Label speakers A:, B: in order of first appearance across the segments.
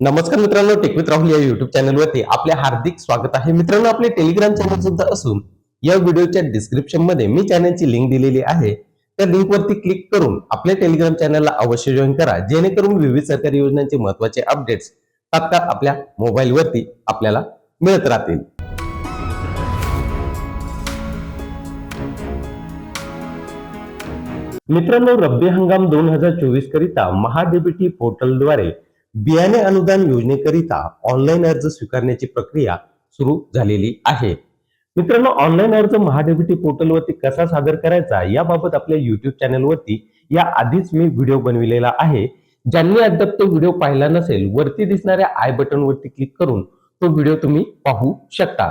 A: नमस्कार मित्रांनो टेकवित राहुल या युट्यूब चॅनलवरती आपले हार्दिक स्वागत आहे. मित्रांनो आपले टेलिग्राम चॅनल सुद्धा असून या व्हिडिओच्या डिस्क्रिप्शनमध्ये मी चॅनलची लिंक दिलेली आहे. त्या लिंकवरती क्लिक करून आपल्या टेलिग्राम चॅनलला अवश्य जॉईन करा. जेणेकरून विविध सरकारी योजनांचे महत्त्वाचे अपडेट्स तात्काळ आपल्या मोबाईलवरती आपल्याला मिळत राहतील. मित्रांनो रब्बी हंगाम दोन हजार चोवीस करिता महाडीबीटी पोर्टलद्वारे बियाणे अनुदान योजनेकरिता ऑनलाईन अर्ज स्वीकारण्याची प्रक्रिया सुरू झालेली आहे. मित्रांनो ऑनलाईन अर्ज महाडीबीटी पोर्टलवरती कसा सादर करायचा याबाबत आपल्या युट्यूब चॅनलवरती या आधीच मी व्हिडिओ बनविलेला आहे. ज्यांनी अद्याप तो व्हिडिओ पाहिला नसेल वरती दिसणाऱ्या आय बटनवरती क्लिक करून तो व्हिडिओ तुम्ही पाहू शकता.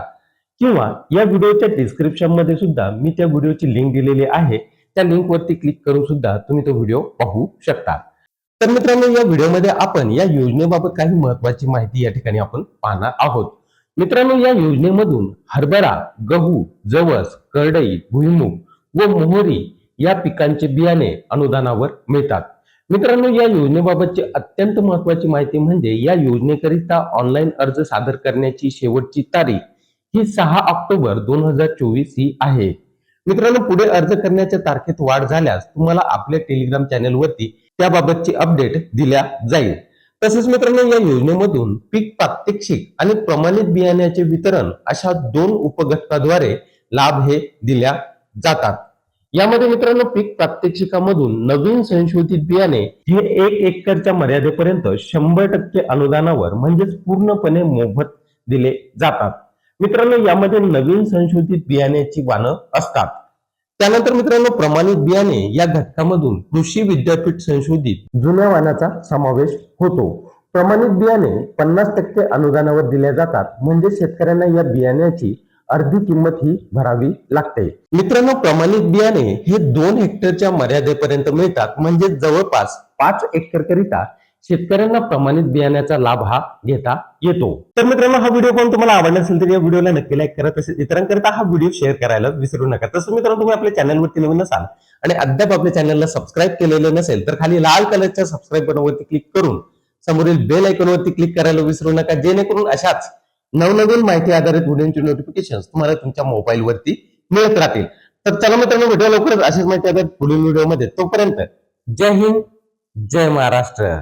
A: किंवा या व्हिडिओच्या डिस्क्रिप्शनमध्ये सुद्धा मी त्या व्हिडिओची लिंक दिलेली आहे. त्या लिंक वरती क्लिक करून सुद्धा तुम्ही तो व्हिडिओ पाहू शकता. तर मित्रांनो या व्हिडिओमध्ये आपण या योजनेबाबत काही महत्वाची माहिती या ठिकाणी आपण पाहणार आहोत. मित्रांनो या योजनेमधून हरभरा गहू जवस करडई भुईमुग व मोहरी या पिकांचे बियाणे अनुदानावर मिळतात. मित्रांनो या योजनेबाबतची अत्यंत महत्वाची माहिती म्हणजे या योजनेकरिता ऑनलाईन अर्ज सादर करण्याची शेवटची तारीख ही सहा ऑक्टोबर दोन हजार चोवीस ही आहे. मित्रांनो पुढे अर्ज करण्याच्या तारखेत वाढ झाल्यास तुम्हाला आपल्या टेलिग्राम चॅनेलवरती त्याबाबतची अपडेट दिल्या जाईल. तसेच मित्रांनो या योजनेमधून पीक प्रात्यक्षिक आणि प्रमाणित बियाण्याचे वितरण अशा दोन उपघटकाद्वारे लाभ हे दिल्या जातात. यामध्ये मित्रांनो पीक प्रात्यक्षिकामधून नवीन संशोधित बियाणे हे एक एकरच्या मर्यादेपर्यंत शंभर टक्के अनुदानावर म्हणजेच पूर्णपणे मोफत दिले जातात. मित्रांनो यामध्ये नवीन संशोधित बियाण्याची वानं असतात. त्यानंतर मित्रांनो प्रमाणित बियाणे या घटकामधून कृषी विद्यापीठ संशोधित जुन्या वाणाचा समावेश होतो. प्रमाणित बियाणे पन्नास टक्के अनुदानावर दिल्या जातात. म्हणजे शेतकऱ्यांना या बियाण्याची अर्धी किंमत ही भरावी लागते. मित्रांनो प्रमाणित बियाणे हे दोन हेक्टरच्या मर्यादेपर्यंत मिळतात. म्हणजे जवळपास पाच एकर करिता शेतकऱ्यांना प्रमाणित बियाण्याचा लाभ हा घेता येतो. तर मित्रांनो हा व्हिडिओ पण तुम्हाला आवडला असेल तर या व्हिडिओला नक्की लाईक करा. तसेच इतरांकरिता हा व्हिडिओ शेअर करायला विसरू नका. तसं मित्रांनो तुम्ही आपल्या चॅनलवरती नवीन असाल आणि अद्याप आपल्या चॅनलला सबस्क्राईब केलेलं नसेल तर खाली लाल कलरच्या सबस्क्राईब बटनवरती क्लिक करून समोरील बेल आयकॉनवरती क्लिक करायला विसरू नका. जेणेकरून अशाच नवनवीन माहिती आधारित व्हिडिओची नोटिफिकेशन तुम्हाला तुमच्या मोबाईलवरती मिळत राहतील. तर चला मित्रांनो भेटूया लवकरच अशीच माहिती आधारित पुढील व्हिडिओमध्ये तोपर्यंत जय हिंद जय महाराष्ट्र.